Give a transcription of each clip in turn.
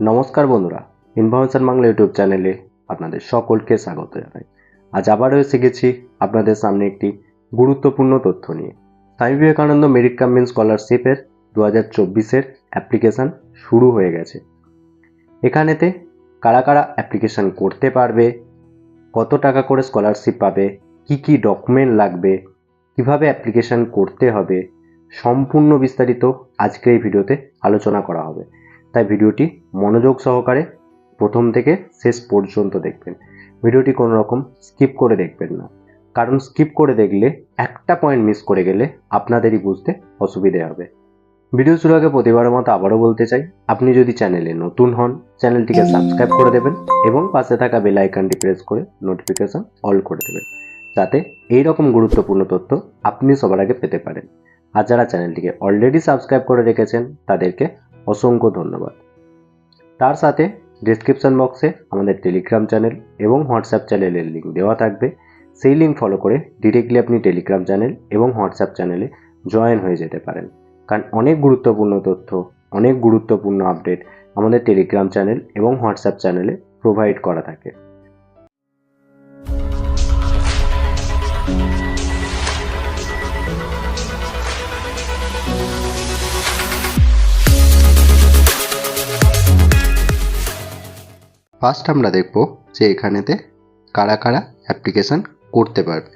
নমস্কার বন্ধুরা information Bangla YouTube চ্যানেলে আপনাদের সকলকে স্বাগত জানাই। আজ আবারও এসে গেছি আপনাদের সামনে একটি গুরুত্বপূর্ণ তথ্য নিয়ে। স্বামী বিবেকানন্দ মেরিট কামিং স্কলারশিপের দু হাজার চব্বিশের অ্যাপ্লিকেশান শুরু হয়ে গেছে। এখানেতে কারা কারা অ্যাপ্লিকেশান করতে পারবে, কত টাকা করে স্কলারশিপ পাবে, কি কি ডকুমেন্ট লাগবে, কীভাবে অ্যাপ্লিকেশান করতে হবে, সম্পূর্ণ বিস্তারিত আজকের এই ভিডিওতে আলোচনা করা হবে। তাই ভিডিওটি মনোযোগ সহকারে প্রথম থেকে শেষ পর্যন্ত দেখবেন। ভিডিওটি কোনো রকম স্কিপ করে দেখবেন না। কারণ স্কিপ করে দেখলে একটা পয়েন্ট মিস করে গেলে আপনাদেরই বুঝতে অসুবিধে হবে। ভিডিও শুরু আগে প্রতিবারের মতো আবারও বলতে চাই, আপনি যদি চ্যানেলে নতুন হন, চ্যানেলটিকে সাবস্ক্রাইব করে দেবেন এবং পাশে থাকা বেল আইকনটি প্রেস করে নোটিফিকেশন অল করে দেবেন। যাতে এই রকম গুরুত্বপূর্ণ তথ্য আপনি সবার আগে পেতে পারেন। আর যারা চ্যানেলটিকে অলরেডি সাবস্ক্রাইব করে রেখেছেন, তাদেরকে অসংখ্য ধন্যবাদ। তার সাথে ডিসক্রিপশন বক্সে আমাদের টেলিগ্রাম চ্যানেল এবং হোয়াটসঅ্যাপ চ্যানেলের লিঙ্ক দেওয়া থাকবে। সেই লিঙ্ক ফলো করে ডিরেক্টলি আপনি টেলিগ্রাম চ্যানেল এবং হোয়াটসঅ্যাপ চ্যানেলে জয়েন হয়ে যেতে পারেন। কারণ অনেক গুরুত্বপূর্ণ তথ্য, অনেক গুরুত্বপূর্ণ আপডেট আমাদের টেলিগ্রাম চ্যানেল এবং হোয়াটসঅ্যাপ চ্যানেলে প্রোভাইড করা থাকে। ফার্স্ট আমরা দেখব যে এখানেতে কারা কারা অ্যাপ্লিকেশান করতে পারবে।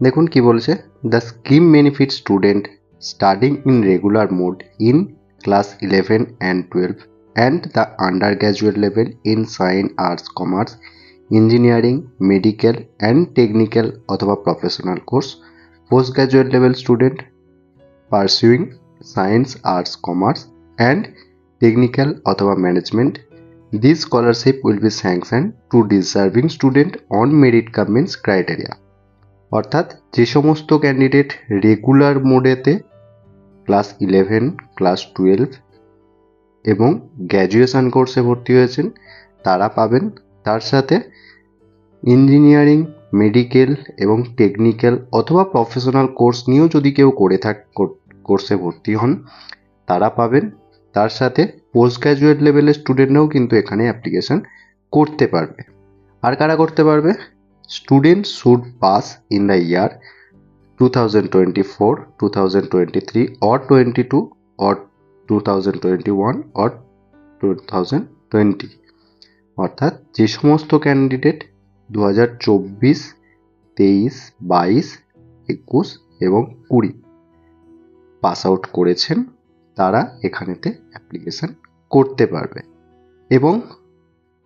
দেখুন কি বলছে the scheme benefit student studying in regular mode in class eleven and twelve and the undergraduate level in science arts commerce engineering medical and technical অথবা professional course post graduate level student pursuing science arts commerce and technical অথবা management This scholarship will be sanctioned to deserving student on merit cum means criteria. অর্থাৎ যে সমস্ত candidate regular মোডেতে class eleven class twelve এবং graduation কোর্সে ভর্তি হয়েছেন, তারা পাবেন। তার সাথে ইঞ্জিনিয়ারিং মেডিকেল এবং টেকনিক্যাল অথবা প্রফেশনাল কোর্স নিয়েও যদি কেউ করে থাক কোর্সে ভর্তি হন, তারা পাবেন। তার সাথে পোস্ট গ্র্যাজুয়েট লেভেলের স্টুডেন্টরাও কিন্তু এখানে অ্যাপ্লিকেশন করতে পারবে। আর কারা করতে পারবে? Student should pass in the year two thousand twenty four two thousand twenty three or twenty two or two thousand twenty one or two thousand twenty অর্থাৎ যে সমস্ত ক্যান্ডিডেট দু হাজার চব্বিশ, তেইশ, বাইশ, একুশ এবং কুড়ি পাস আউট করেছেন, তারা এখানেতে অ্যাপ্লিকেশান করতে পারবে। এবং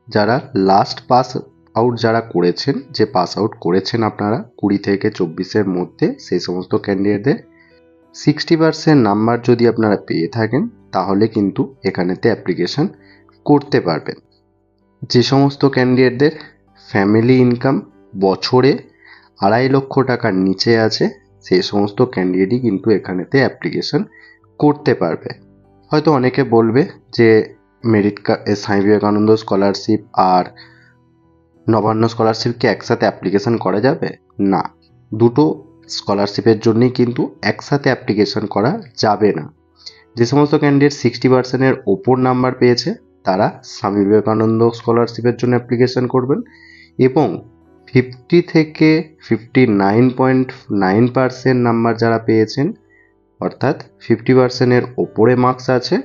যারা লাস্ট পাস আউট যারা করেছেন, যে পাস আউট করেছেন আপনারা কুড়ি থেকে চব্বিশের মধ্যে, সেই সমস্ত ক্যান্ডিডেটদের সিক্সটি পার্সেন্ট নাম্বার যদি আপনারা পেয়ে থাকেন, তাহলে কিন্তু এখানেতে অ্যাপ্লিকেশান করতে পারবেন। যে সমস্ত ক্যান্ডিডেটদের ফ্যামিলি ইনকাম বছরে আড়াই লক্ষ টাকার নিচে আছে, সেই সমস্ত ক্যান্ডিডেটই কিন্তু এখানেতে অ্যাপ্লিকেশান করতে পারবে। হয়তো অনেকে বলবে যে মেরিট স্বামী বিবেকানন্দ স্কলারশিপ আর নবান্ন স্কলারশিপকে একসাথে অ্যাপ্লিকেশন করা যাবে? না। দুটো স্কলারশিপের জন্যই কিন্তু একসাথে অ্যাপ্লিকেশন করা যাবে না। যে সমস্ত ক্যান্ডিডেট সিক্সটি পার্সেন্টের ওপর নাম্বার পেয়েছে, তারা স্বামী বিবেকানন্দ স্কলারশিপের জন্য অ্যাপ্লিকেশন করবেন এবং ফিফটি থেকে fifty nine point nine percent number যারা পেয়েছেন অর্থাৎ ফিফটি পার্সেন্টের ওপরে মার্কস আছে,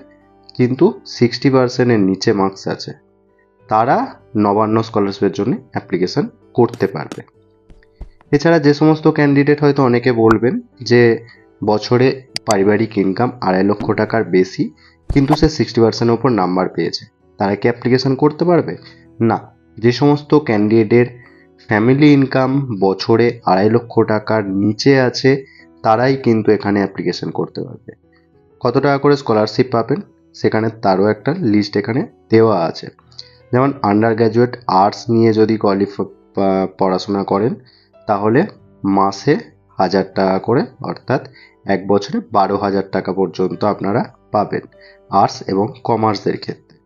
কিন্তু সিক্সটি পার্সেন্টের নিচে মার্কস আছে। তারা নবান্ন স্কলারশিপের জন্য অ্যাপ্লিকেশান করতে পারবে। এছাড়া যে সমস্ত ক্যান্ডিডেট হয়তো অনেকে বলবেন যে, বছরে পারিবারিক ইনকাম আড়াই লক্ষ টাকার বেশি, কিন্তু সে সিক্সটি পার্সেন্টের ওপর নাম্বার পেয়েছে। তারা কি অ্যাপ্লিকেশান করতে পারবে? না। যে সমস্ত ক্যান্ডিডেটের ফ্যামিলি ইনকাম বছরে আড়াই লক্ষ টাকার নিচে আছে তারাই কিন্তু এখানে অ্যাপ্লিকেশন করতে পারবে। কত টাকা করে স্কলারশিপ পাবেন? সেখানে তারও একটা লিস্ট এখানে দেওয়া আছে। যেমন আন্ডার গ্র্যাজুয়েট আর্টস নিয়ে যদি কোয়ালিফাই পড়াশোনা করেন, তাহলে মাসে হাজার টাকা করে, অর্থাৎ এক বছরে বারো হাজার টাকা পর্যন্ত আপনারা পাবেন আর্টস এবং কমার্সের ক্ষেত্রে।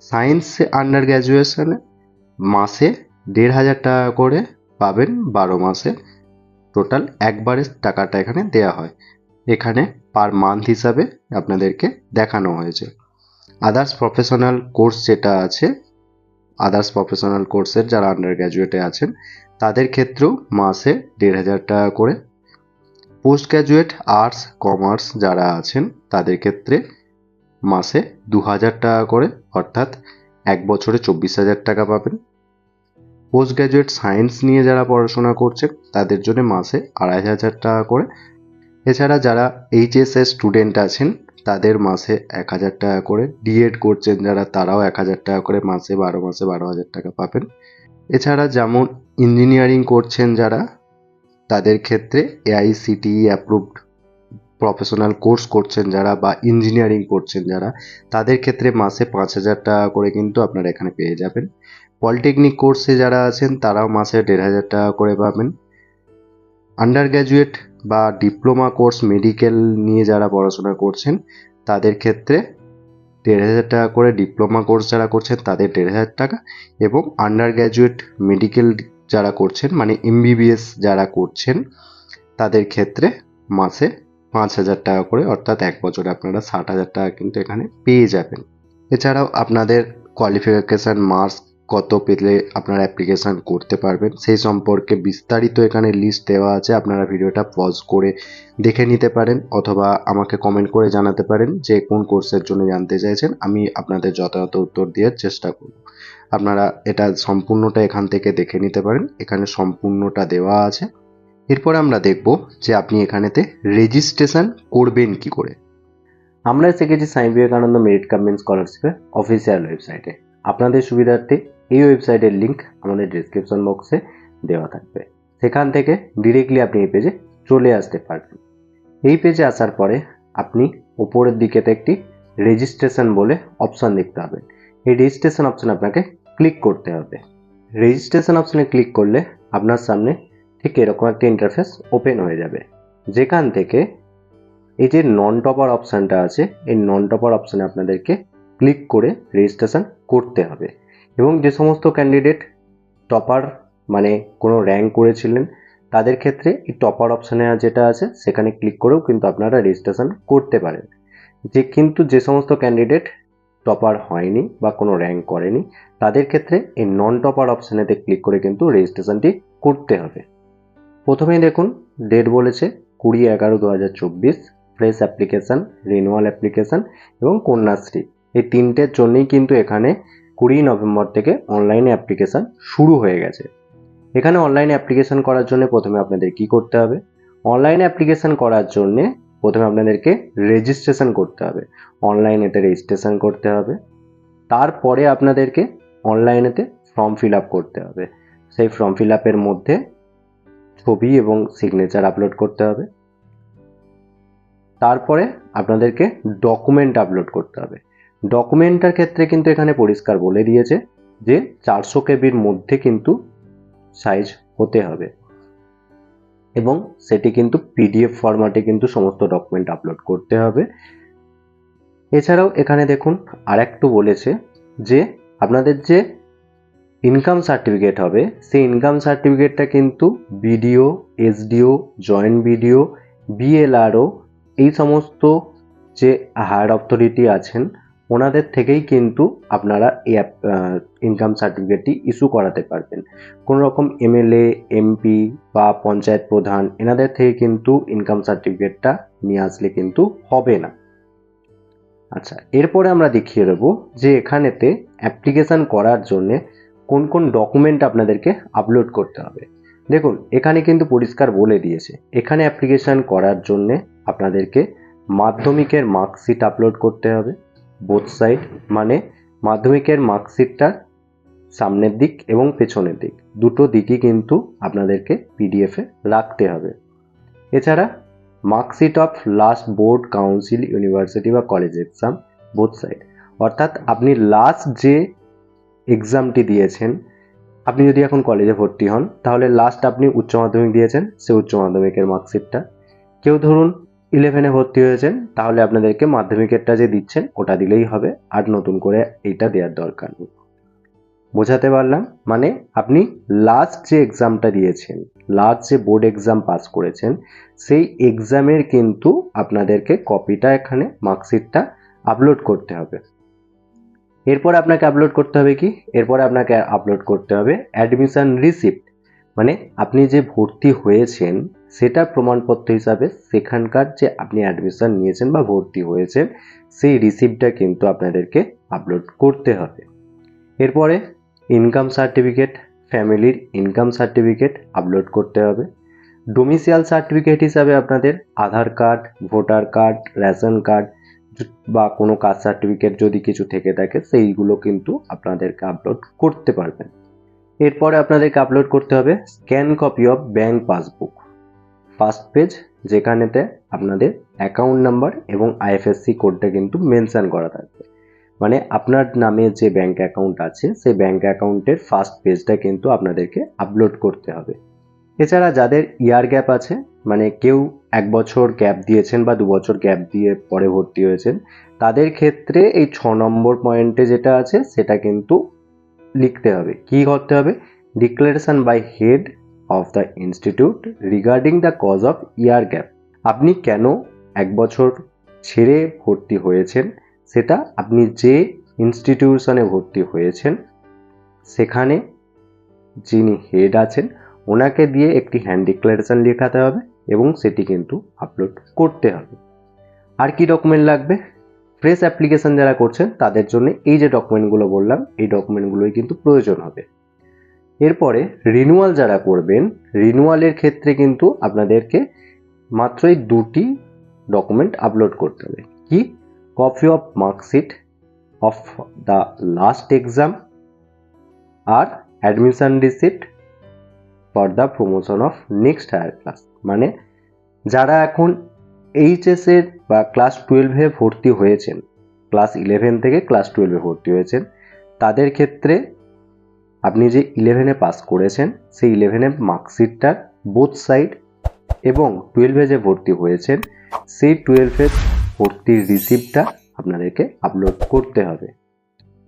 সায়েন্সে আন্ডার গ্র্যাজুয়েশনে মাসে দেড় হাজার টাকা করে পাবেন, বারো মাসে টোটাল একবারে টাকাটা এখানে দেয়া হয়। এখানে পার মান্থ হিসাবে আপনাদেরকে দেখানো হয়েছে। আদার্স প্রফেশনাল কোর্স যেটা আছে আদার্স প্রফেশনাল কোর্সের যারা আন্ডার গ্র্যাজুয়েটে আছেন, তাদের ক্ষেত্রেও মাসে দেড় হাজার টাকা করে। পোস্ট গ্র্যাজুয়েট আর্টস কমার্স যারা আছেন, তাদের ক্ষেত্রে মাসে দু হাজার টাকা করে, অর্থাৎ এক বছরে চব্বিশ হাজার টাকা পাবেন। পোস্ট গ্র্যাজুয়েট সায়েন্স নিয়ে যারা পড়াশোনা করছেন তাদের জন্য মাসে আড়াই হাজার টাকা করে। এছাড়া যারা এইচএস এর স্টুডেন্ট আছেন, তাদের মাসে এক হাজার টাকা করে। ডিএড করছেন যারা, তারাও এক হাজার টাকা করে মাসে বারো মাসে বারো হাজার টাকা পাবেন। এছাড়া যেমন ইঞ্জিনিয়ারিং করছেন যারা, তাদের ক্ষেত্রে এআইসিটিই অ্যাপ্রুভড প্রফেশনাল কোর্স করছেন যারা বা ইঞ্জিনিয়ারিং করছেন যারা, তাদের ক্ষেত্রে মাসে পাঁচ হাজার টাকা করে কিন্তু আপনারা এখানে পেয়ে যাবেন। পলিটেকনিক কোর্সে যারা আছেন, তারাও মাসে দেড় হাজার টাকা করে পাবেন। আন্ডার গ্র্যাজুয়েট বা ডিপ্লোমা কোর্স, মেডিকেল নিয়ে যারা পড়াশোনা করছেন, তাদের ক্ষেত্রে দেড় হাজার টাকা করে ডিপ্লোমা কোর্স যারা করছেন, তাদের দেড় হাজার টাকা এবং আন্ডার গ্র্যাজুয়েট মেডিকেল যারা করছেন মানে এমবিবিএস যারা করছেন, তাদের ক্ষেত্রে মাসে পাঁচ হাজার টাকা করে, অর্থাৎ এক বছরে আপনারা ষাট হাজার টাকা কিন্তু এখানে পেয়ে যাবেন। এছাড়াও আপনাদের কোয়ালিফিকেশান মার্কস কত পেলে আপনারা অ্যাপ্লিকেশান করতে পারবেন, সেই সম্পর্কে বিস্তারিত এখানে লিস্ট দেওয়া আছে, আপনারা ভিডিওটা পজ করে দেখে নিতে পারেন অথবা আমাকে কমেন্ট করে জানাতে পারেন যে কোন কোর্সের জন্য জানতে চাইছেন, আমি আপনাদের যথাযথ উত্তর দেওয়ার চেষ্টা করব। আপনারা এটা সম্পূর্ণটা এখান থেকে দেখে নিতে পারেন, এখানে সম্পূর্ণটা দেওয়া আছে। এরপর আমরা দেখব যে আপনি এখানেতে রেজিস্ট্রেশন করবেন কি করে। আমরা শিখেছি স্বামী বিবেকানন্দ মেরিট কামিং স্কলারশিপের অফিসিয়াল ওয়েবসাইটে আপনাদের সুবিধার্থে এই ওয়েবসাইটের লিঙ্ক আমাদের ডিসক্রিপশন বক্সে দেওয়া থাকবে। সেখান থেকে ডিরেক্টলি আপনি এই পেজে চলে আসতে পারবেন। এই পেজে আসার পরে আপনি উপরের দিকেতে একটি রেজিস্ট্রেশন বলে অপশান দেখতে পাবেন। এই রেজিস্ট্রেশন অপশান আপনাকে ক্লিক করতে হবে। রেজিস্ট্রেশন অপশানে ক্লিক করলে আপনার সামনে ঠিক এরকম একটা ইন্টারফেস ওপেন হয়ে যাবে। যেখান থেকে এই যে নন টপার অপশানটা আছে, এই নন টপার অপশানে আপনাদেরকে ক্লিক করে রেজিস্ট্রেশন করতে হবে। এবং যে সমস্ত ক্যান্ডিডেট টপার মানে কোনো র্যাঙ্ক করেছিলেন, তাদের ক্ষেত্রে এই টপার অপশানে যেটা আছে, সেখানে ক্লিক করেও কিন্তু আপনারা রেজিস্ট্রেশন করতে পারেন। যে কিন্তু যে সমস্ত ক্যান্ডিডেট টপার হয়নি বা কোনো র্যাঙ্ক করেনি, তাদের ক্ষেত্রে এই নন টপার অপশানেতে ক্লিক করে কিন্তু রেজিস্ট্রেশনটি করতে হবে। প্রথমেই দেখুন ডেট বলেছে কুড়ি এগারো দু হাজার চব্বিশ ফ্রেশ অ্যাপ্লিকেশান রিনুয়াল অ্যাপ্লিকেশান এবং কন্যাশ্রী। এই তিনটের জন্যই কিন্তু এখানে কুড়ি নভেম্বর থেকে অনলাইনে অ্যাপ্লিকেশান শুরু হয়ে গেছে। এখানে অনলাইনে অ্যাপ্লিকেশান করার জন্য প্রথমে আপনাদের কি করতে হবে? অনলাইনে অ্যাপ্লিকেশান করার জন্যে প্রথমে আপনাদেরকে রেজিস্ট্রেশন করতে হবে। অনলাইনেতে রেজিস্ট্রেশন করতে হবে। তারপরে আপনাদেরকে অনলাইনেতে ফর্ম ফিল আপ করতে হবে। সেই ফর্ম ফিল আপের মধ্যে ছবি এবং সিগনেচার আপলোড করতে হবে। তারপরে আপনাদেরকে ডকুমেন্ট আপলোড করতে হবে। ডকুমেন্টটার ক্ষেত্রে কিন্তু এখানে পরিষ্কার বলে দিয়েছে যে চারশো কেবির মধ্যে কিন্তু সাইজ হতে হবে। এবং সেটি কিন্তু পিডিএফ ফরম্যাটে কিন্তু সমস্ত ডকুমেন্ট আপলোড করতে হবে। এছাড়াও এখানে দেখুন আর একটু বলেছে যে আপনাদের যে ইনকাম সার্টিফিকেট হবে, সেই ইনকাম সার্টিফিকেটটা কিন্তু BDO SDO joint BDO BLRO এই সমস্ত যে হায়ার অথরিটি আছেন ওনাদের থেকেই কিন্তু আপনারা এই ইনকাম সার্টিফিকেটটি ইস্যু করাতে পারবেন। কোনো রকম এমএলএ এমপি বা পঞ্চায়েত প্রধান, এনাদের থেকে কিন্তু ইনকাম সার্টিফিকেটটা নিয়ে আসলে কিন্তু হবে না। আচ্ছা এরপরে আমরা দেখিয়ে দেবো যে এখানেতে অ্যাপ্লিকেশান করার জন্যে কোন কোন ডকুমেন্ট আপনাদেরকে আপলোড করতে হবে। দেখুন, এখানে কিন্তু পরিষ্কার বলে দিয়েছে, এখানে অ্যাপ্লিকেশান করার জন্যে আপনাদেরকে মাধ্যমিকের মার্কশিট আপলোড করতে হবে। বোথ সাইড মানে মাধ্যমিকের মার্কশিটটার সামনের দিক এবং পেছনের দিক। দুটো দিকই কিন্তু আপনাদেরকে পিডিএফে রাখতে হবে। এছাড়া marksheet of last board council university বা কলেজ এক্সাম বোথ সাইড অর্থাৎ আপনি লাস্ট যে এক্সামটি দিয়েছেন, আপনি যদি এখন কলেজে ভর্তি হন, তাহলে লাস্ট আপনি উচ্চ মাধ্যমিক দিয়েছেন, সে উচ্চ মাধ্যমিকের মার্কশিটটা কেউ ধরুন ইলেভেনে ভর্তি হয়েছেন, তাহলে আপনাদেরকে মাধ্যমিকেরটা যে দিচ্ছেন, ওটা দিলেই হবে। আর নতুন করে এইটা দেওয়ার দরকার নেই। বোঝাতে পারলাম? মানে আপনি লাস্ট যে এক্সামটা দিয়েছেন লাস্ট যে বোর্ড এক্সাম পাস করেছেন, সেই এক্সামের কিন্তু আপনাদেরকে কপিটা এখানে মার্কশিটটা আপলোড করতে হবে। এরপর আপনাকে আপলোড করতে হবে কি? এরপরে আপনাকে আপলোড করতে হবে অ্যাডমিশন রিসিপ্ট মানে আপনি যে ভর্তি হয়েছেন সেটা প্রমাণপত্র হিসাবে সেখানকার যে আপনি অ্যাডমিশন নিয়েছেন বা ভর্তি হয়েছেন, সেই রিসিপ্টটা কিন্তু আপনাদেরকে আপলোড করতে হবে। এরপরে ইনকাম সার্টিফিকেট ফ্যামিলির ইনকাম সার্টিফিকেট আপলোড করতে হবে। ডোমিসিয়াল সার্টিফিকেট হিসাবে আপনাদের Aadhaar card voter card ration card বা কোনো কাস্ট সার্টিফিকেট যদি কিছু থেকে থাকে, সেইগুলো কিন্তু আপনাদেরকে আপলোড করতে পারবেন। এরপরে আপনাদেরকে আপলোড করতে হবে scan copy of bank passbook first page যেখানেতে আপনাদের অ্যাকাউন্ট নাম্বার এবং আইএফএসসি কোডটা কিন্তু মেনশন করা থাকবে। মানে আপনার নামে যে ব্যাঙ্ক অ্যাকাউন্ট আছে, সেই ব্যাঙ্ক অ্যাকাউন্টের ফার্স্ট পেজটা কিন্তু আপনাদেরকে আপলোড করতে হবে। এছাড়া যাদের ইয়ার গ্যাপ আছে মানে কেউ এক বছর গ্যাপ দিয়েছেন বা দু বছর গ্যাপ দিয়ে পরে ভর্তি হয়েছেন, তাদের ক্ষেত্রে এই ছ নম্বর পয়েন্টে যেটা আছে, সেটা কিন্তু লিখতে হবে। কি করতে হবে? Declaration by head of the institute regarding the cause of year gap আপনি কেন এক বছর ছেড়ে ভর্তি হয়েছেন? সেটা আপনি যে ইনস্টিটিউশনে ভর্তি হয়েছেন, সেখানে যিনি হেড আছেন, ওনাকে দিয়ে একটি হ্যান্ড ডিক্লারেশন লেখাতে হবে এবং সেটি কিন্তু আপলোড করতে হবে। আর কি ডকুমেন্ট লাগবে? ফ্রেশ অ্যাপ্লিকেশন যারা করছেন, তাদের জন্য এই যে ডকুমেন্টগুলো বললাম, এই ডকুমেন্টগুলোই কিন্তু প্রয়োজন হবে। এরপরে রিনুয়াল যারা করবেন রিনুয়ালের ক্ষেত্রে কিন্তু আপনাদেরকে মাত্রই দুটি ডকুমেন্ট আপলোড করতে হবে। কি? Copy of marksheet of the last exam R admission receipt for the promotion of next higher class মানে যারা এখন এইচএসের বা ক্লাস টুয়েলভে ভর্তি হয়েছেন ক্লাস ইলেভেন থেকে ক্লাস টুয়েলভে ভর্তি হয়েছেন, তাদের ক্ষেত্রে আপনি যে ইলেভেনে পাস করেছেন, সেই ইলেভেনের মার্কশিটটার বোথ সাইড এবং টুয়েলভে যে ভর্তি হয়েছেন, সেই টুয়েলভের ভর্তির রিসিপ্টটা আপনাদেরকে আপলোড করতে হবে।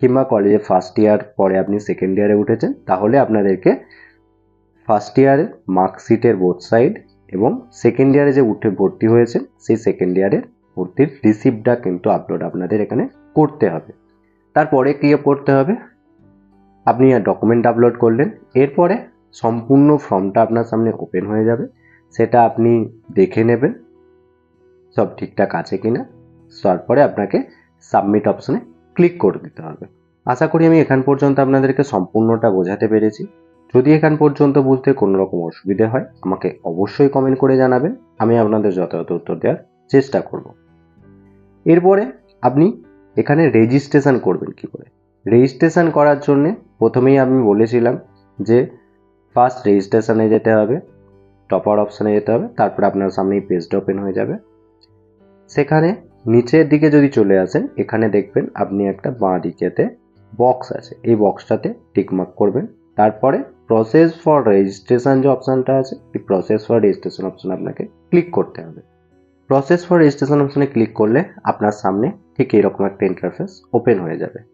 কিংবা কলেজে ফার্স্ট ইয়ার পরে আপনি সেকেন্ড ইয়ারে উঠেছেন, তাহলে আপনাদেরকে ফার্স্ট ইয়ারের মার্কশিটের বোথ সাইড এবং সেকেন্ড ইয়ারে যে উঠে ভর্তি হয়েছেন, সেই সেকেন্ড ইয়ারের ভর্তির রিসিপ্টটা কিন্তু আপলোড আপনাদের এখানে করতে হবে। তারপরে কী করতে হবে? আপনি ডকুমেন্ট আপলোড করলেন, এরপরে সম্পূর্ণ ফর্মটা আপনার সামনে ওপেন হয়ে যাবে। সেটা আপনি দেখে নেবেন, সব ঠিকঠাক আছে কি না তারপরে আপনাকে সাবমিট অপশনে ক্লিক করে দিতে হবে। আশা করি আমি এখান পর্যন্ত আপনাদেরকে সম্পূর্ণটা বোঝাতে পেরেছি। যদি এখান পর্যন্ত বুঝতে কোনো রকম অসুবিধে হয়, আমাকে অবশ্যই কমেন্ট করে জানাবেন। আমি আপনাদের যথাযথ উত্তর দেওয়ার চেষ্টা করব। এরপরে আপনি এখানে রেজিস্ট্রেশন করবেন কি করে? রেজিস্ট্রেশন করার জন্যে প্রথমেই আমি বলেছিলাম যে ফার্স্ট রেজিস্ট্রেশনে যেতে হবে টপার অপশানে যেতে হবে, তারপরে আপনার সামনে এই পেজটা ওপেন হয়ে যাবে। সেখানে নিচের দিকে যদি চলে আসেন, এখানে দেখবেন আপনি একটা বাঁ দিকেতে বক্স আছে। এই বক্সটাতে টিকমার্ক করবেন। তারপরে প্রসেস ফর রেজিস্ট্রেশন যে অপশানটা আছে, এই প্রসেস ফর রেজিস্ট্রেশন অপশান আপনাকে ক্লিক করতে হবে। প্রসেস ফর রেজিস্ট্রেশন অপশানে ক্লিক করলে আপনার সামনে ঠিক এরকম একটা ইন্টারফেস ওপেন হয়ে যাবে।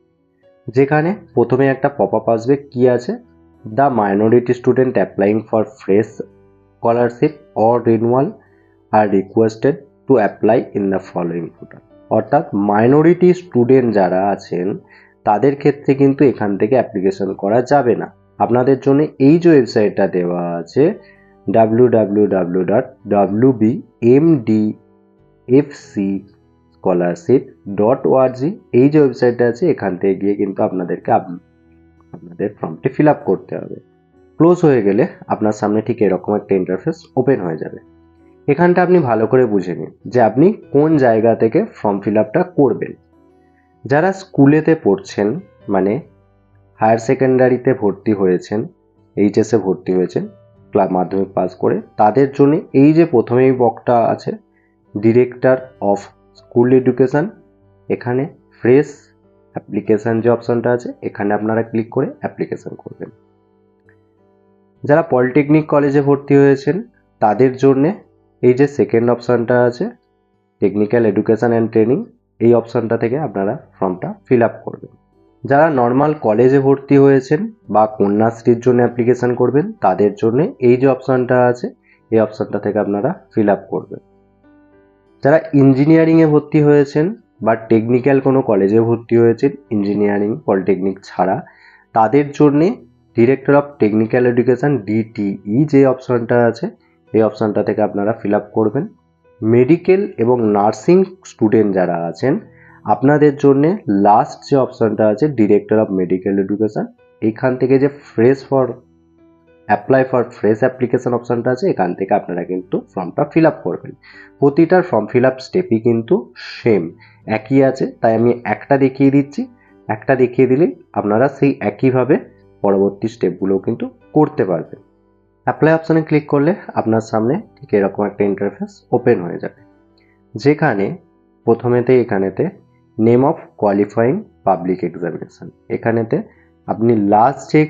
যেখানে প্রথমে একটা পপ আপ আসবে, কি আছে? The minority student applying for fresh scholarship or renewal are requested to apply in the following footer অর্থাৎ মাইনরিটি স্টুডেন্ট যারা আছেন, তাদের ক্ষেত্রে কিন্তু এখান থেকে অ্যাপ্লিকেশন করা যাবে না। আপনাদের জন্য এই যে ওয়েবসাইটটা দেওয়া আছে W W W dot W B M D F C scholarship dot org এই যে ওয়েবসাইটটা আছে, এখান থেকে গিয়ে কিন্তু আপনাদেরকে আপনাদের ফর্মটি ফিল আপ করতে হবে। ক্লোজ হয়ে গেলে আপনার সামনে ঠিক এরকম একটা ইন্টারফেস ওপেন হয়ে যাবে। এখানটা আপনি ভালো করে বুঝে নিন যে আপনি কোন জায়গা থেকে ফর্ম ফিল আপটা করবেন। যারা স্কুলেতে পড়ছেন মানে হায়ার সেকেন্ডারিতে ভর্তি হয়েছেন এইচএসে ভর্তি হয়েছেন ক্লাব মাধ্যমিক পাস করে, তাদের জন্য এই যে প্রথমেই বকটা আছে ডিরেক্টর অফ স্কুল এডুকেশান, এখানে ফ্রেশ অ্যাপ্লিকেশান যে অপশানটা আছে, এখানে আপনারা ক্লিক করে অ্যাপ্লিকেশান করবেন। যারা পলিটেকনিক কলেজে ভর্তি হয়েছেন, তাদের জন্যে এই যে সেকেন্ড অপশানটা আছে টেকনিক্যাল এডুকেশান অ্যান্ড ট্রেনিং এই অপশানটা থেকে আপনারা ফর্মটা ফিল আপ করবেন। যারা নর্মাল কলেজে ভর্তি হয়েছেন বা কন্যাশ্রীর জন্য অ্যাপ্লিকেশান করবেন, তাদের জন্য এই যে অপশানটা আছে, এই অপশানটা থেকে আপনারা ফিল আপ করবেন। যারা ইঞ্জিনিয়ারিংয়ে ভর্তি হয়েছেন বা টেকনিক্যাল কোনো কলেজে ভর্তি হয়েছেন ইঞ্জিনিয়ারিং পলিটেকনিক ছাড়া, তাদের জন্যে director of technical education DTE যে অপশানটা আছে, এই অপশানটা থেকে আপনারা ফিল আপ করবেন। মেডিকেল এবং নার্সিং স্টুডেন্ট যারা আছেন, আপনাদের জন্যে লাস্ট যে অপশানটা আছে ডিরেক্টর অফ মেডিকেল এডুকেশান এখান থেকে যে fresh for apply for fresh application অপশানটা আছে, এখান থেকে আপনারা কিন্তু ফর্মটা ফিল আপ করবেন। প্রতিটার ফর্ম ফিল আপ স্টেপই কিন্তু সেম একই আছে, তাই আমি একটা দেখিয়ে দিচ্ছি। একটা দেখিয়ে দিলেই আপনারা সেই একইভাবে পরবর্তী স্টেপগুলোও কিন্তু করতে পারবেন। অ্যাপ্লাই অপশানে ক্লিক করলে আপনার সামনে ঠিক এরকম একটা ইন্টারফেস ওপেন হয়ে যাবে। যেখানে প্রথমেতে এখানেতে name of qualifying public examination এখানেতে আপনি লাস্ট যে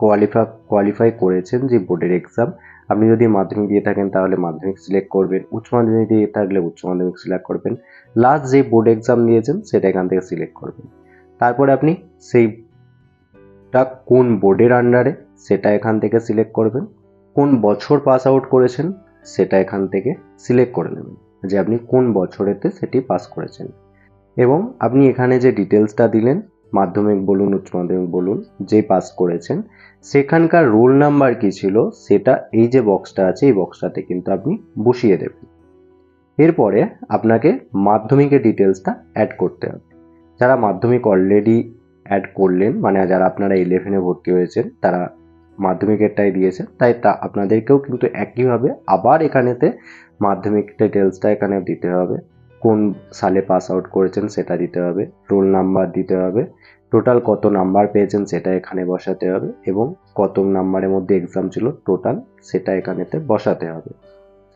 কোয়ালিফাই কোয়ালিফাই করেছেন যে বোর্ডের এক্সাম আপনি যদি মাধ্যমিক দিয়ে থাকেন তাহলে মাধ্যমিক সিলেক্ট করবেন, উচ্চ মাধ্যমিক দিয়ে থাকলে উচ্চ মাধ্যমিক সিলেক্ট করবেন লাস্ট যে বোর্ড এক্সাম দিয়েছেন সেটা এখান থেকে সিলেক্ট করবেন। তারপরে আপনি সেইটা কোন বোর্ডের আন্ডারে সেটা এখান থেকে সিলেক্ট করবেন, কোন বছর পাস আউট করেছেন সেটা এখান থেকে সিলেক্ট করে নেবেন, যে আপনি কোন বছরেতে সেটি পাস করেছেন। এবং আপনি এখানে যে ডিটেলসটা দিলেন মাধ্যমিক বলুন, উচ্চ মাধ্যমিক বলুন যে পাস করেছেন, সেখানকার রোল নাম্বার কী ছিল, সেটা এই যে বক্সটা আছে, এই বক্সটাতে কিন্তু আপনি বসিয়ে দেবেন। এরপরে আপনাকে মাধ্যমিকের ডিটেলসটা অ্যাড করতে হবে। যারা মাধ্যমিক অলরেডি অ্যাড করলেন মানে যারা আপনারা ইলেভেনে ভর্তি হয়েছেন, তারা মাধ্যমিকেরটাই দিয়েছে, তাই তা আপনাদেরকেও কিন্তু একইভাবে আবার এখানেতে মাধ্যমিক ডিটেলসটা এখানে দিতে হবে। কোন সালে পাস আউট করেছেন, সেটা দিতে হবে। রোল নাম্বার দিতে হবে। টোটাল কত নাম্বার পেয়েছেন সেটা এখানে বসাতে হবে এবং কত নাম্বারের মধ্যে এক্সাম ছিল টোটাল সেটা এখানেতে বসাতে হবে।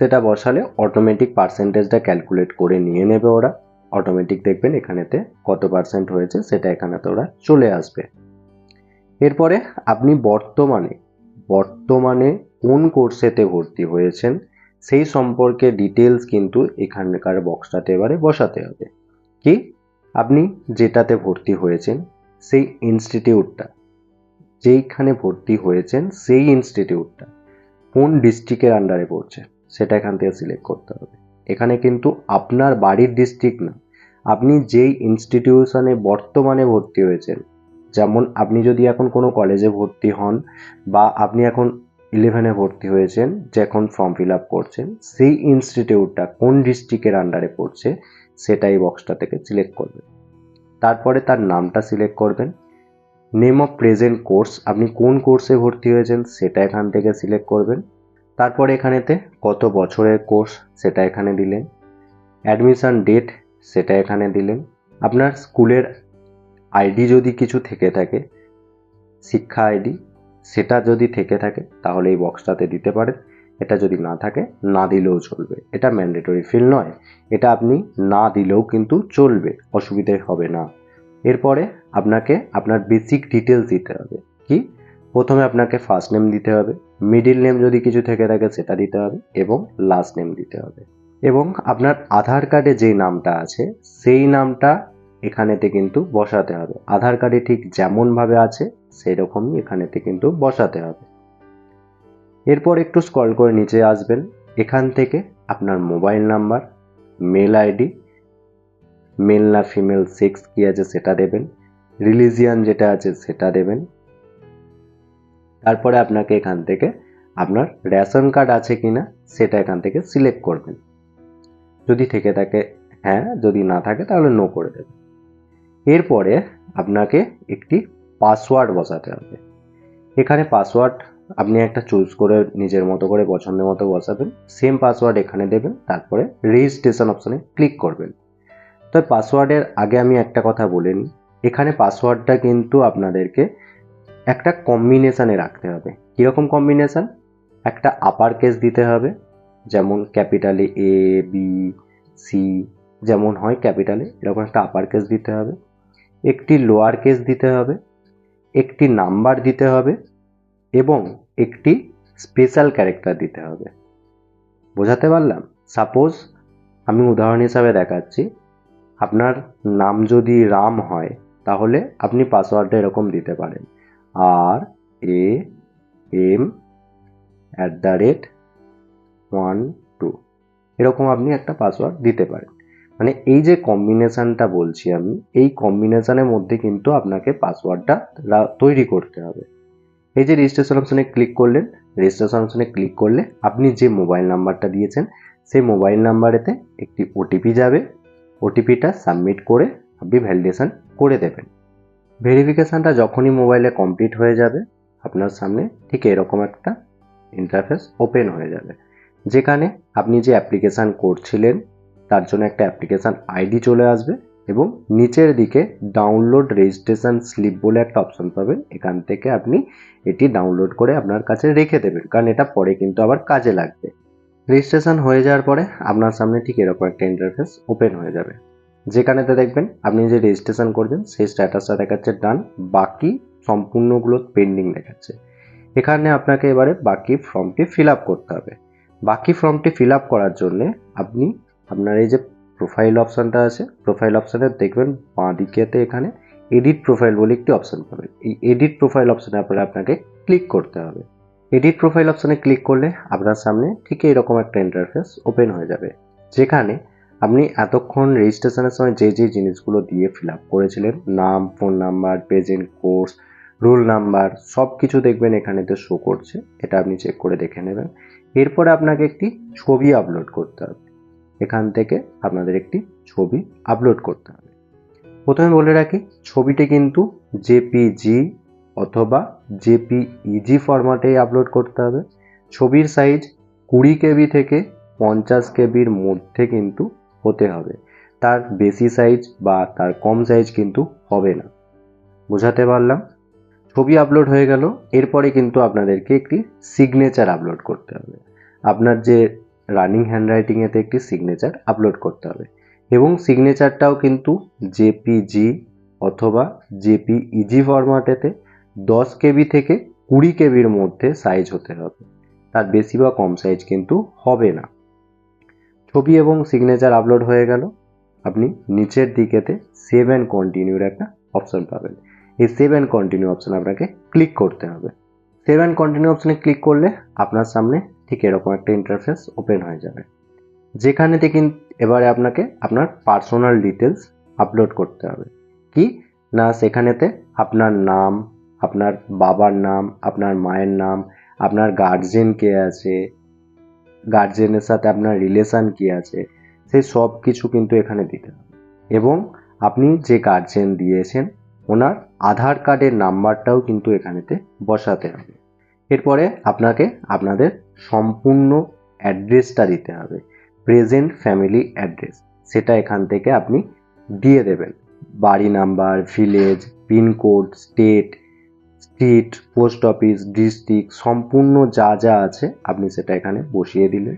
সেটা বসালে অটোমেটিক পার্সেন্টেজটা ক্যালকুলেট করে নিয়ে নেবে ওরা। অটোমেটিক দেখবেন এখানেতে কত পার্সেন্ট হয়েছে সেটা এখানেতে ওরা চলে আসবে। এরপরে আপনি বর্তমানে বর্তমানে কোন কোর্সেতে ভর্তি হয়েছেন সেই সম্পর্কে ডিটেলস কিন্তু এখানকার বক্সটাতে এবারে বসাতে হবে। কি? আপনি যেটাতে ভর্তি হয়েছেন সেই ইনস্টিটিউটটা যেইখানে ভর্তি হয়েছেন সেই ইনস্টিটিউটটা কোন ডিস্ট্রিক্টের আন্ডারে পড়ছে, সেটা এখান থেকে সিলেক্ট করতে হবে। এখানে কিন্তু আপনার বাড়ির ডিস্ট্রিক্ট না, আপনি যেই ইনস্টিটিউশনে বর্তমানে ভর্তি হয়েছেন, যেমন আপনি যদি এখন কোনো কলেজে ভর্তি হন বা আপনি এখন ইলেভেনে ভর্তি হয়েছেন, যে এখন ফর্ম ফিল আপ করছেন, সেই ইনস্টিটিউটটা কোন ডিস্ট্রিক্টের আন্ডারে পড়ছে সেটাই বক্সটা থেকে সিলেক্ট করবেন। তারপরে তার নামটা সিলেক্ট করবেন। নেম অফ প্রেজেন্ট কোর্স আপনি কোন কোর্সে ভর্তি হয়েছেন সেটা এখান থেকে সিলেক্ট করবেন। তারপরে এখানেতে কত বছরের কোর্স সেটা এখানে দিলেন। অ্যাডমিশান ডেট সেটা এখানে দিলেন। আপনার স্কুলের আইডি যদি কিছু থেকে থাকে, শিক্ষা আইডি সেটা যদি থেকে থাকে, তাহলে এই বক্সটাতে দিতে পারেন। এটা যদি না থাকে, না দিলেও চলবে। এটা ম্যান্ডেটরি ফিল নয়। এটা আপনি না দিলেও কিন্তু চলবে, অসুবিধে হবে না। এরপরে আপনাকে আপনার বেসিক ডিটেলস দিতে হবে। কি? প্রথমে আপনাকে ফার্স্ট নেম দিতে হবে মিডিল নেম যদি কিছু থেকে থাকে সেটা দিতে হবে এবং লাস্ট নেম দিতে হবে। এবং আপনার আধার কার্ডে যেই নামটা আছে, সেই নামটা এখানেতে কিন্তু বসাতে হবে। আধার কার্ডে ঠিক যেমনভাবে আছে, সেরকমই এখানেতে কিন্তু বসাতে হবে। এরপর একটু স্ক্রল করে নিচে আসবেন। এখান থেকে আপনার mobile number mail ID male না ফিমেল সেক্স কী আছে সেটা দেবেন রিলিজিয়ান যেটা আছে সেটা দেবেন। তারপরে আপনাকে এখান থেকে আপনার রেশন কার্ড আছে কি না সেটা এখান থেকে সিলেক্ট করবেন। যদি থেকে থাকে হ্যাঁ যদি না থাকে তাহলে নো করে দেবেন। এরপরে আপনাকে একটি পাসওয়ার্ড বসাতে হবে। এখানে পাসওয়ার্ড আপনি একটা চুজ করে নিজের মতো করে পছন্দের মতো বসাবেন সেম পাসওয়ার্ড এখানে দেবেন, তারপরে রেজিস্ট্রেশন অপশানে ক্লিক করবেন। তো পাসওয়ার্ডের আগে আমি একটা কথা বলে নিই, এখানে পাসওয়ার্ডটা কিন্তু আপনাদেরকে একটা কম্বিনেশানে রাখতে হবে। কীরকম কম্বিনেশান একটা আপার কেস দিতে হবে, যেমন ক্যাপিটালে এ বি সি যেমন হয় ক্যাপিটালে এরকম একটা আপার কেস দিতে হবে। একটি লোয়ার কেস দিতে হবে, একটি নাম্বার দিতে হবে এবং একটি স্পেশাল ক্যারেক্টার দিতে হবে। বোঝাতে পারলাম? সাপোজ আমি উদাহরণ হিসাবে দেখাচ্ছি। আপনার নাম যদি রাম হয়, তাহলে আপনি পাসওয়ার্ডটা এরকম দিতে পারেন। আর A M at the rate one two এরকম আপনি একটা পাসওয়ার্ড দিতে পারেন। মানে এই যে কম্বিনেশানটা বলছি আমি, এই কম্বিনেশানের মধ্যে কিন্তু আপনাকে পাসওয়ার্ডটা তৈরি করতে হবে। এই যে রেজিস্ট্রেশন অপশনে ক্লিক করলেন রেজিস্ট্রেশন অপশনে ক্লিক করলে আপনি যে মোবাইল নাম্বারটা দিয়েছেন, সেই মোবাইল নাম্বারেতে একটি ওটিপি যাবে। ওটিপিটা সাবমিট করে আপনি ভ্যালিডেশন করে দেবেন। ভেরিফিকেশানটা যখনই মোবাইলে কমপ্লিট হয়ে যাবে, আপনার সামনে ঠিক এরকম একটা ইন্টারফেস ওপেন হয়ে যাবে। যেখানে আপনি যে অ্যাপ্লিকেশান করছিলেন, তার জন্য একটা অ্যাপ্লিকেশান আইডি চলে আসবে। এবং নিচের দিকে ডাউনলোড রেজিস্ট্রেশন স্লিপ বলে একটা অপশন পাবেন। এখান থেকে আপনি এটি ডাউনলোড করে আপনার কাছে রেখে দেবেন। কারণ এটা পরে কিন্তু আবার কাজে লাগবে। রেজিস্ট্রেশন হয়ে যাওয়ার পরে আপনার সামনে ঠিক এরকম একটা ইন্টারফেস ওপেন হয়ে যাবে। যেখানেতে দেখবেন আপনি যে রেজিস্ট্রেশন করবেন, সেই স্ট্যাটাসটা দেখাচ্ছে ডান বাকি সম্পূর্ণগুলো পেন্ডিং দেখাচ্ছে। এখানে আপনাকে এবারে বাকি ফর্মটি ফিল করতে হবে। বাকি ফর্মটি ফিল করার জন্যে আপনি আপনার এই যে প্রোফাইল অপশানটা আছে। প্রোফাইল অপশানে দেখবেন বাঁ দিকেতে এখানে এডিট প্রোফাইল বলে একটি অপশান পাবেন। এই এডিট প্রোফাইল অপশানে আপনার আপনাকে ক্লিক করতে হবে। এডিট প্রোফাইল অপশানে ক্লিক করলে আপনার সামনে ঠিক এরকম একটা ইন্টারফেস ওপেন হয়ে যাবে, যেখানে আপনি এতক্ষণ রেজিস্ট্রেশনের সময় যে যে জিনিসগুলো দিয়ে ফিল আপ করেছিলেন, নাম phone number present course roll number সব কিছু দেখবেন এখানেতে শো করছে। এটা আপনি চেক করে দেখে নেবেন। এরপরে আপনাকে একটি ছবি আপলোড করতে হবে। এখান থেকে আপনাদের একটি ছবি আপলোড করতে হবে। প্রথমে বলে রাখি, ছবিটি কিন্তু জেপিজি অথবা জেপিইজি ফরম্যাটেই আপলোড করতে হবে। ছবির সাইজ কুড়ি কেবি থেকে পঞ্চাশ কেবির মধ্যে কিন্তু হতে হবে। তার বেশি সাইজ বা তার কম সাইজ কিন্তু হবে না। বোঝাতে পারলাম? ছবি আপলোড হয়ে গেল। এরপরে কিন্তু আপনাদেরকে একটি সিগনেচার আপলোড করতে হবে। আপনার যে রানিং হ্যান্ডরাইটিংয়েতে একটি সিগনেচার আপলোড করতে হবে। এবং সিগনেচারটাও কিন্তু জেপিজি অথবা জেপিইজি ফরম্যাটেতে দশ কেবি থেকে কুড়ি কেবির মধ্যে সাইজ হতে হবে। তার বেশি বা কম সাইজ কিন্তু হবে না। ছবি এবং সিগনেচার আপলোড হয়ে গেল। আপনি নিচের দিকেতে সেভ অ্যান্ড কন্টিনিউর একটা অপশন পাবেন। এই সেভ অ্যান্ড কন্টিনিউ অপশন আপনাকে ক্লিক করতে হবে। সেভ অ্যান্ড কন্টিনিউ অপশনে ক্লিক করলে আপনার সামনে ঠিক এরকম একটা ইন্টারফেস ওপেন হয়ে যাবে। যেখানেতে কিন্তু এবারে আপনাকে আপনার পার্সোনাল ডিটেলস আপলোড করতে হবে। কি? না, সেখানেতে আপনার নাম, আপনার বাবার নাম, আপনার মায়ের নাম, আপনার গার্জেন কে আছে গার্জেনের সাথে আপনার রিলেশান কী আছে সেই সব কিছু কিন্তু এখানে দিতে হবে। এবং আপনি যে গার্জেন দিয়েছেন, ওনার আধার কার্ডের নাম্বারটাও কিন্তু এখানেতে বসাতে হবে। এরপরে আপনাকে আপনাদের সম্পূর্ণ অ্যাড্রেসটা দিতে হবে। Present family address. সেটা এখান থেকে আপনি দিয়ে দেবেন। বাড়ি number, village, pincode, state, street, post office, district, সম্পূর্ণ যা যা আছে আপনি সেটা এখানে বসিয়ে দিলেন।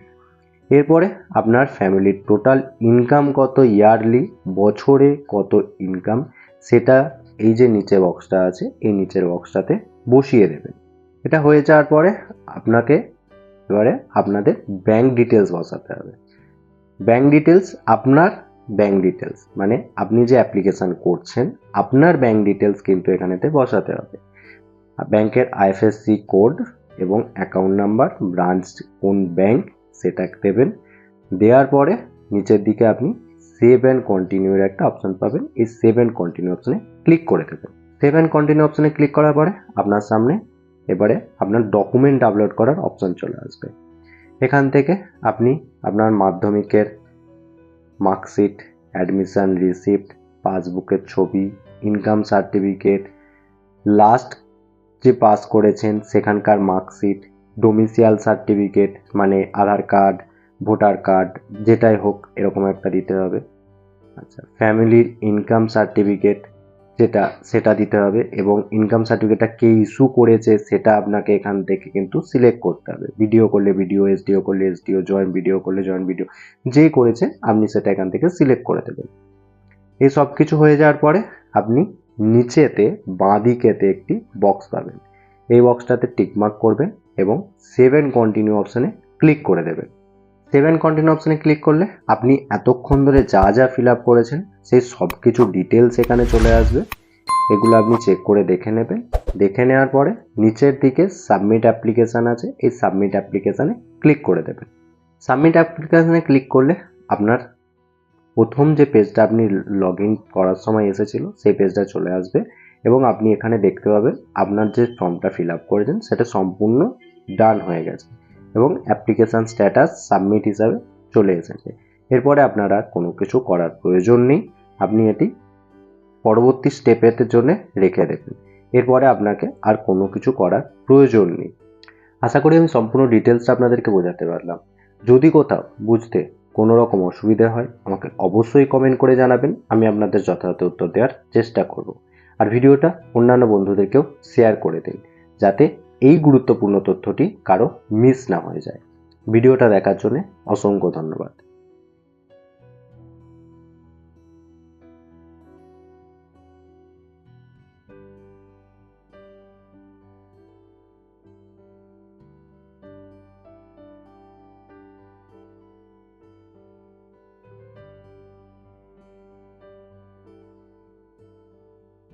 এরপরে আপনার ফ্যামিলির টোটাল ইনকাম কত ইয়ারলি, বছরে কত ইনকাম, সেটা এই যে নিচে বক্সটা আছে, এই নিচের বক্সটাতে বসিয়ে দেবেন। এটা হয়ে যাওয়ার পরে আপনাকে এবারে আপনাদের ব্যাংক ডিটেলস বসাতে হবে। ব্যাংক ডিটেলস আপনার ব্যাংক ডিটেলস মানে আপনি যে অ্যাপ্লিকেশান করছেন, আপনার ব্যাংক ডিটেলস কিন্তু এখানেতে বসাতে হবে। ব্যাংকের আইএফএসসি কোড এবং অ্যাকাউন্ট নাম্বার ব্রাঞ্চ কোন ব্যাংক সেটা দেবেন। দেওয়ার পরে নিচের দিকে আপনি সেভ অ্যান্ড কন্টিনিউর একটা অপশন পাবেন। এই সেভ অ্যান্ড কন্টিনিউ অপশনে ক্লিক করে দেবেন। সেভ অ্যান্ড কন্টিনিউ অপশনে ক্লিক করার পরে আপনার সামনে এবারে আপনার ডকুমেন্ট আপলোড করার অপশন চলে আসবে। এখান থেকে আপনি আপনার মাধ্যমিকের মার্কশিট অ্যাডমিশান রিসিপ্ট পাসবুকের ছবি ইনকাম সার্টিফিকেট লাস্ট যে পাস করেছেন সেখানকার মার্কশিট ডোমিসিয়াল সার্টিফিকেট মানে আধার কার্ড ভোটার কার্ড যেটাই হোক এরকম একটা দিতে হবে। আচ্ছা ফ্যামিলির ইনকাম সার্টিফিকেট যেটা সেটা দিতে হবে এবং ইনকাম সার্টিফিকেটটা কে ইস্যু করেছে সেটা আপনাকে এখান থেকে কিন্তু সিলেক্ট করতে হবে। ভিডিও করলে ভিডিও এসডিও করলে এসডিও জয়েন্ট ভিডিও করলে জয়েন্ট ভিডিও যেই করেছে আপনি সেটা এখান থেকে সিলেক্ট করে দেবেন। এই সব কিছু হয়ে যাওয়ার পরে আপনি নিচেতে বাঁ দিকেতে একটি বক্স পাবেন। এই বক্সটাতে টিকমার্ক করবেন এবং সেভেন কন্টিনিউ অপশানে ক্লিক করে দেবেন। সেভেন কন্টিনিউ অপশানে ক্লিক করলে আপনি এতক্ষণ ধরে যা যা ফিল আপ করেছেন, সেই সব কিছু ডিটেলস এখানে চলে আসবে। এগুলো আপনি চেক করে দেখে নেবেন। দেখে নেওয়ার পরে নিচের দিকে সাবমিট অ্যাপ্লিকেশান আছে, এই সাবমিট অ্যাপ্লিকেশানে ক্লিক করে দেবেন। সাবমিট অ্যাপ্লিকেশানে ক্লিক করলে আপনার প্রথম যে পেজটা আপনি লগ ইন করার সময় এসেছিল, সেই পেজটা চলে আসবে এবং আপনি এখানে দেখতে পাবেন আপনার যে ফর্মটা ফিল আপ করেছেন, সেটা সম্পূর্ণ ডান হয়ে গেছে। এবং অ্যাপ্লিকেশান স্ট্যাটাস সাবমিট হিসাবে চলে এসেছে। এরপরে আপনারা কোনো কিছু করার প্রয়োজন নেই। আপনি এটি পরবর্তী স্টেপের জন্য রেখে দেবেন। এরপরে আপনাকে আর কোনো কিছু করার প্রয়োজন নেই। আশা করি আমি সম্পূর্ণ ডিটেলসটা আপনাদেরকে বোঝাতে পারলাম। যদি কোথাও বুঝতে কোনো রকম অসুবিধা হয়, আমাকে অবশ্যই কমেন্ট করে জানাবেন। আমি আপনাদের যথাযথ উত্তর দেওয়ার চেষ্টা করব। আর ভিডিওটা অন্যান্য বন্ধুদেরকেও শেয়ার করে দিন, যাতে এই গুরুত্বপূর্ণ তথ্যটি কারও মিস না হয়ে যায়। ভিডিওটা দেখার জন্য অসংখ্য ধন্যবাদ।